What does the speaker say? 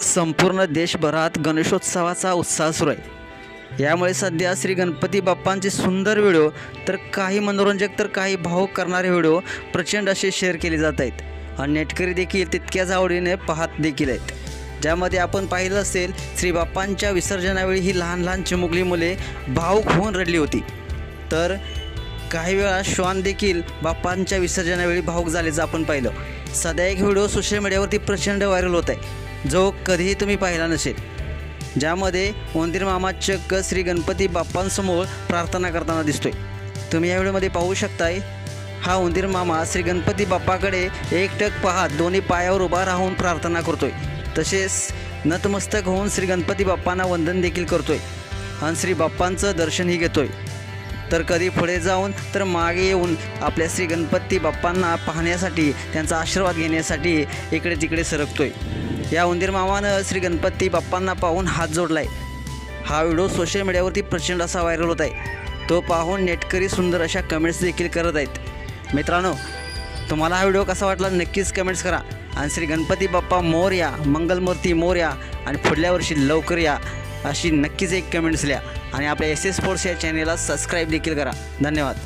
संपूर्ण देशभरात गणेशोत्सवाचा उत्साह सुरू आहे. यामुळे सध्या श्री गणपती बाप्पांचे सुंदर व्हिडिओ तर काही मनोरंजक तर काही भावूक करणारे व्हिडिओ प्रचंड असे शेअर केले जात आहेत. आणि नेटकरी देखील तितक्याच आवडीने पाहत देखील आहेत. ज्यामध्ये आपण पाहिलं असेल श्री बाप्पांच्या विसर्जनावेळी ही लहान लहान चिमुकली मुले भावूक होऊन रडली होती. तर काही वेळा श्वान देखील बाप्पांच्या विसर्जनावेळी भाऊक झाल्याचं आपण पाहिलं. सध्या एक व्हिडिओ सोशल मीडियावरती प्रचंड व्हायरल होत आहे जो कधीही तुम्ही पाहिला नसेल. ज्यामध्ये उंदीर मामा चक्क श्री गणपती बाप्पांसमोर प्रार्थना करताना दिसतोय. तुम्ही या व्हिडिओमध्ये पाहू शकताय हा उंदीर मामा श्री गणपती बाप्पाकडे एकटक पाहत दोन्ही पायावर उभा राहून प्रार्थना करतोय. तसेच नतमस्तक होऊन श्री गणपती बाप्पांना वंदन देखील करतोय. आणि श्री बाप्पांचं दर्शनही घेतोय. तर कधी पुढे जाऊन तर मागे येऊन आपल्या श्री गणपती बाप्पांना पाहण्यासाठी त्यांचा आशीर्वाद घेण्यासाठी इकडे तिकडे सरकतोय. या उंदीर मामानं श्री गणपती बाप्पांना पाहून हात जोडलाय. हा व्हिडिओ सोशल मीडियावरती प्रचंड असा व्हायरल होत आहे. तो पाहून नेटकरी सुंदर अशा कमेंट्स देखील करत आहेत. मित्रांनो तुम्हाला हा व्हिडिओ कसा वाटला नक्कीच कमेंट्स करा. आणि श्री गणपती बाप्पा मोरया मंगलमूर्ती मोरया आणि पुढल्या वर्षी लवकर या अशी नक्कीच एक कमेंट्स लिहा. आणि आपल्या एस एस स्पोर्ट्स या चॅनेलला सबस्क्राईब देखील करा. धन्यवाद.